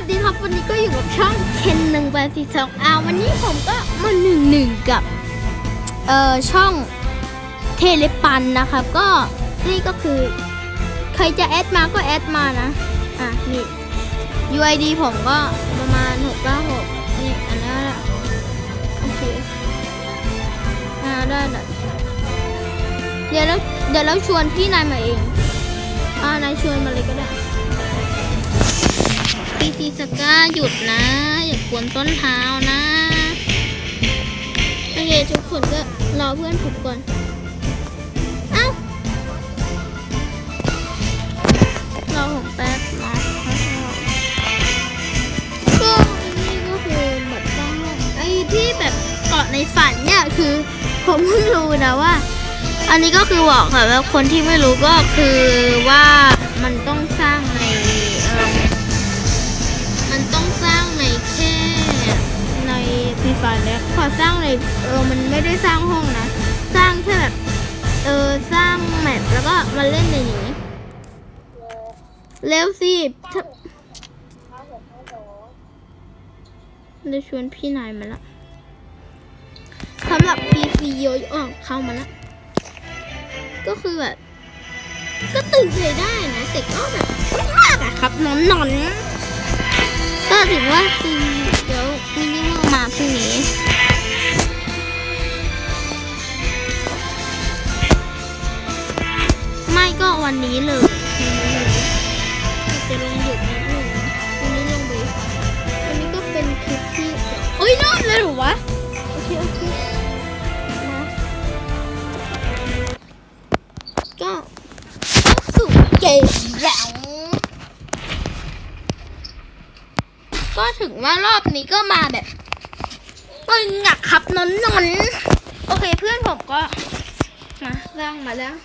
สดีครับวันนี้ก็อยู่กับช่องเคนหนึ่งแปดสี่สองอาวันนี้ผมก็มาหนึ่งหนึ่งกับเอ่อช่องเทเลปันนะครับ ก็นี่ก็คือ ใครจะแอดมาก็แอดมานะ อะนี่ UID ผมก็ประมาณ6 9 6นี่อันนั้นแหละโอเคอ่าได้เดี๋ยวเราเดี๋ยวเราชวนพี่นายมาเอง อ่านายชวนมาเลยก็ได้ ซีสก้าหยุดนะ อย่ากวนต้นเท้านะโอเคทุกคนก็รอเพื่อนผมก่อน เอ้ารอผมแป๊บนะก็นี่ก็คือแบบต้องไอ้ที่แบบเกาะในฝันเนี่ยคือ ผมเพิ่งรู้นะว่า อันนี้ก็คือบอกค่ะว่าคนที่ไม่รู้ก็คือว่ามันต้อง พอสร้างในเออมันไม่ได้สร้างห้องนะ สร้างแค่แบบเออสร้างแมปแล้วก็มาเล่นในนี้เร็วสิถ้าจะชวนพี่นายมาละสำหรับ PC โยยออกเข้ามาละก็คือแบบก็ตื่นใจได้นะแต่ก็แบบมากอะครับนอนนอนก็ถือว่าคือ วันนี้เลยวันนี้ลยจะลงหยุดนิดนึงวันนี้ลงไปวันนี้ก็เป็นคลิปที่สองโอ้ยนอนเลยหรอวะ โอเค โอเคมาก็สู่เกมแล้วก็ถึงว่ารอบนี้ก็มาแบบปึงอะครับนนนนโอเคเพื่อนผมก็มาร้างมาแล้ว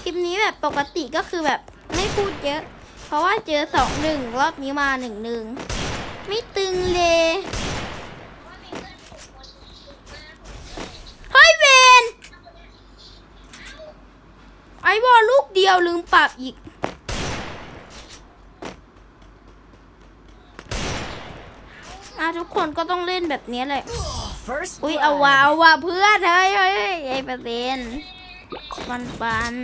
คลิปนี้แบบปกติก็คือแบบไม่พูดเยอะ เพราะว่าเจอสองหนึ่งรอบนี้มาหนึ่งหนึ่งไม่ตึงเลยเฮ้ยเวนไอวอลลูกเดียวลืมปรับอีกอะทุกคนก็ต้องเล่นแบบนี้แหละ First อุ้ยเอาว่าเอาว่าเพื่อนเฮ้ยเฮ้ยเฮ้ยไอเปอร์เซ็นต์ ปันปัน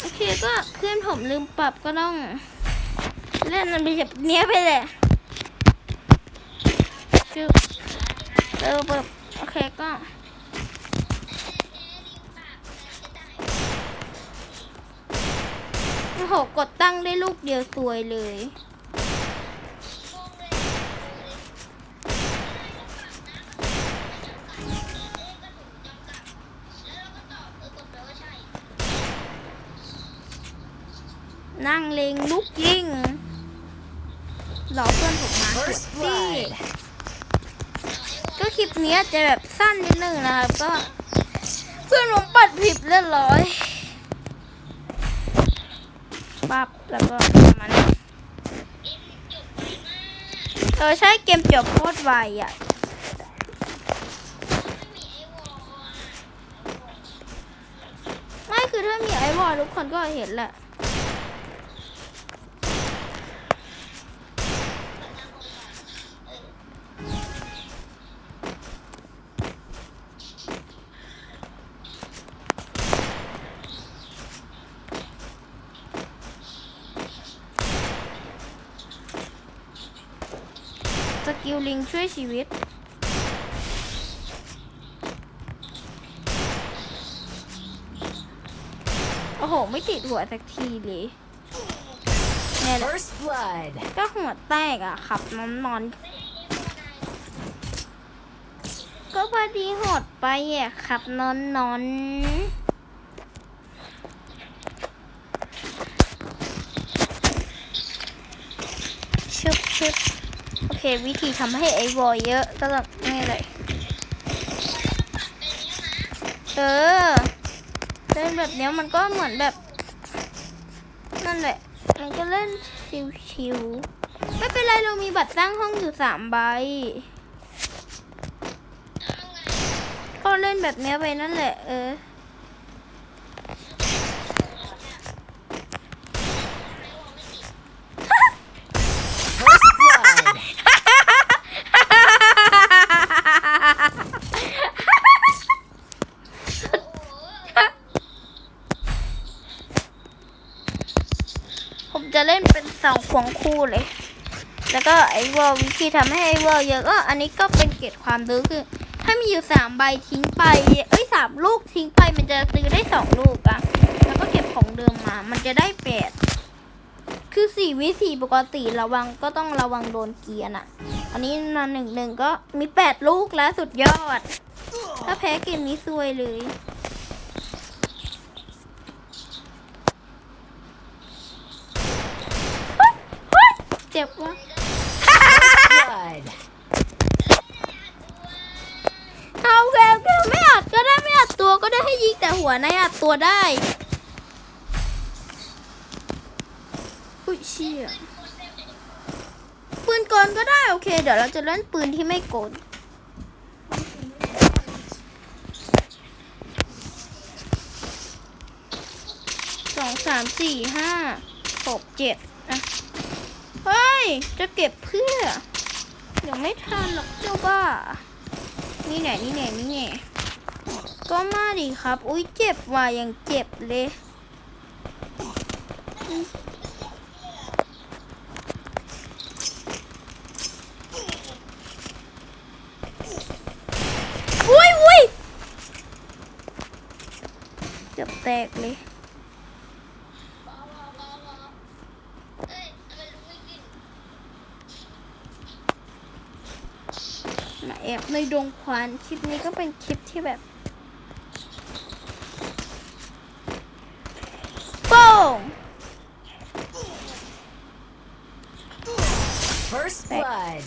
โอเคก็เพื่อนผมลืมปรับก็ต้อง เล่นมันไปแบบเนี้ยไปเลยชื่อเออแบบโอเคก็โอ้โหกดตั้งได้ลูกเดียวสวยเลย นั่งเลงลุกยิงรอเพื่อนผมมา First ที่ blood. ก็คลิปเนี้ยจะแบบสั้นนิดนึงนะครับก็ เพื่อนผมปัดผิดเรียบร้อยปั๊บแล้วก็ประมันเออใช่เกมจบโคตรไวอะไม่คือถ้ามีไอวอลทุกคนก็เห็นแหละ กิลลิงช่วยชีวิต โอ้โห ไม่ติดหัวสักทีเลยเนี่ยแหละ First blood. ก็หัวแตกอะขับนอนนอน ก็พอดีหดไปอะขับนอนนอนชึบชึบโอ เควิธีทำให้ไอวอลเยอะก็แบบนี่เลยเออเล่นแบบเนี้ยมันก็เหมือนแบบ นั่นแหละ มันก็เล่นชิวๆไม่เป็นไรเรามีบัตรสร้างห้องอยู่สามใบก็เล่นแบบเนี้ยไปนั่นแหละ เออ จะเล่นเป็นสองควงคู่เลย แล้วก็ ไอ้วอลวิธีทำให้ไอวอลเยอะก็อันนี้ก็เป็นเกร็ดความรู้คือ ถ้ามีอยู่สามใบทิ้งไป เอ้ยสามลูกทิ้งไปมันจะซื้อได้สองลูกอะแล้วก็เก็บของเดิมมา มันจะได้แปดคือสี่วิสี่ปกติระวังก็ต้องระวังโดนเกียร์น่ะ อันนี้นาหนึ่งหนึ่งก็มีแปดลูกแล้วสุดยอด ถ้าแพ้เกมนี้ซวยเลยเฮ้ยเฮ้ยเจ็บวะ Blood. เอาแกวแกวไม่อัดก็ได้ไม่อัดตัวก็ได้ให้ยิงแต่หัวในอัดตัวได้อุ้ยเชี่ยปืนกลก็ได้โอเค เดี๋ยวเราจะเล่นปืนที่ไม่กลสองสามสี่ห้าหกเจ็ดอะ เฮ้ย จะเก็บเพื่อ เดี๋ยวไม่ทันหรอกเจ้าบ้า นี่ไหนนี่ไหนนี่ไหนก็มาดิครับ อุ้ยเจ็บว่ะยังเจ็บเลยอุ้ยอุ้ยเกือบแตกเลย มา แอบในดงควันคลิปนี้ก็เป็นคลิปที่แบบโป้ง First blood.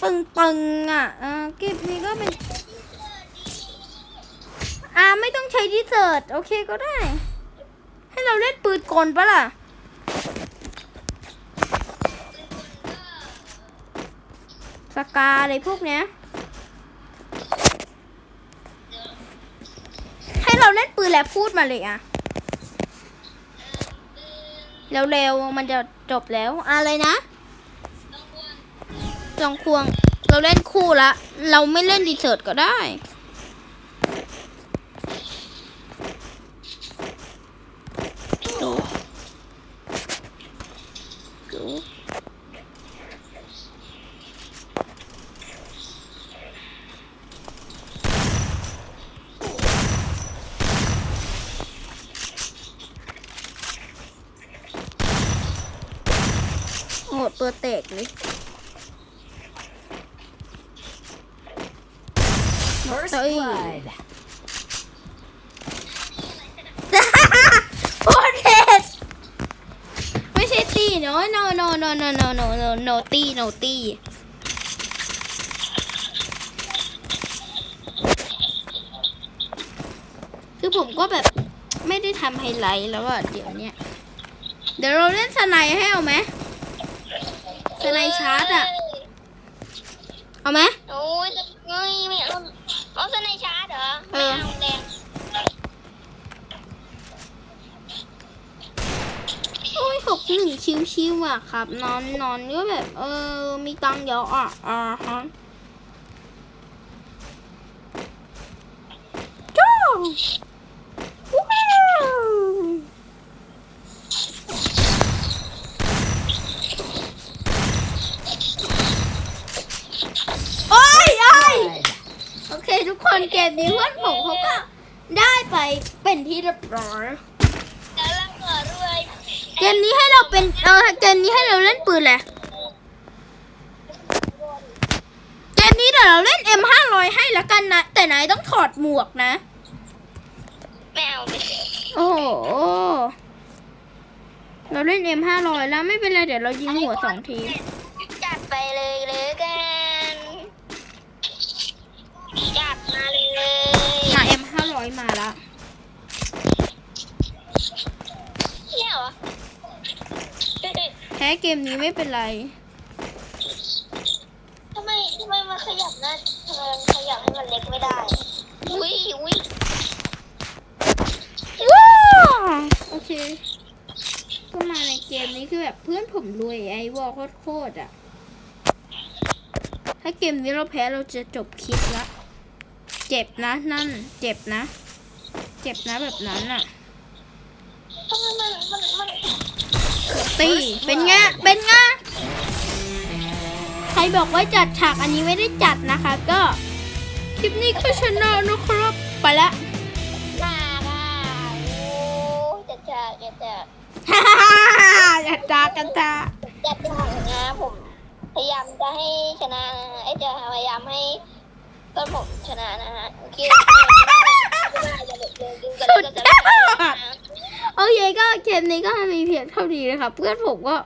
ปึงปึงๆอะอ่าคลิปนี้ก็เป็น อ่าไม่ต้องใช้ดีเซิร์ตโอเคก็ได้ ให้เราเล่นปืนกลปะล่ะ สกาอะไรพวกเนี้ย ให้เราเล่นปืนแล้วพูดมาเลยอะเร็วๆมันจะจบแล้วอะไรนะจองควง เราเล่นคู่ละ เราไม่เล่นดีเซิร์ตก็ได้ ดูดูโอ้โหตัวเตกเลย First Ôi. blood. โอ้เด็ดไม่ใช่ตีเนาะ no no no no no no no no ตี no ตีคือผมก็แบบไม่ได้ทำไฮไลท์แล้วอะเดี๋ยวเนี้ยเดี๋ยวเราเล่นสไนด์ให้เอาไหม สไนด์ชาร์จอะเอาไหม โอ้ยเอ้ยไม่เอาเอาสไนชาร์จเหรอเอไม่อ เอาแดงโอ้ยหกหนึ่งชิวๆอะครับ นอนนอนก็แบบ เออ มีตังค์เยอะอะอ่าฮะจ้าว้าวโอ้ยโอ้ย Blood. โอเค ทุกคนเกมนี้เพื่อนผมเขาก็ได้ไปเป็นที่เรียบร้อยแล้วเราเกิดด้วยเกมนี้ให้เราเป็นเออเกมนี้ให้เราเล่นปืนแหละเกมนี้เดี๋ยวเราเล่น M 5 0 0 ให้ละกันนะ แต่นายต้องถอดหมวกนะไม่เอาไปโอ้โห เราเล่น M 5 0 0 แล้วไม่เป็นไรเดี๋ยวเรายิงหัวสองที จัดไปเลยเลยกันจัดมาเลย มา M 5 0 0 มาแล้วเนี่ยเหรอแพ้เกมนี้ไม่เป็นไร ทำไมทำไมมันขยับหน้าทำไมมันขยับให้มันเล็กไม่ได้อุ้ยอุ้ยว้าวโอเค ก็มาในเกมนี้คือแบบเพื่อนผมรวยไอ้วอลโคตรๆอะ ถ้าเกมนี้เราแพ้เราจะจบคลิปละ เจ็บนะนั่น เจ็บนะ เจ็บนะแบบนั้นอะทำไมมันมันมันตีเป็นไงเป็นไงใครบอกว่าจัดฉากอันนี้ไม่ได้จัดนะคะ ก็ คลิปนี้ก็ชนะนะครับไปละหน้าค่ะโอ้จะจะจะจะฮ่าฮ่าฮ่าฮ่าจัดจากันจ้าจะจะนะผมพยายามจะให้ชนะนะฮะไอยจะพยายามให้ต้นผมชนะนะฮะโอเค สุดยอดโอเคก็เกมนี้ก็มีเพียงเท่านี้นะครับ เพื่อนผมก็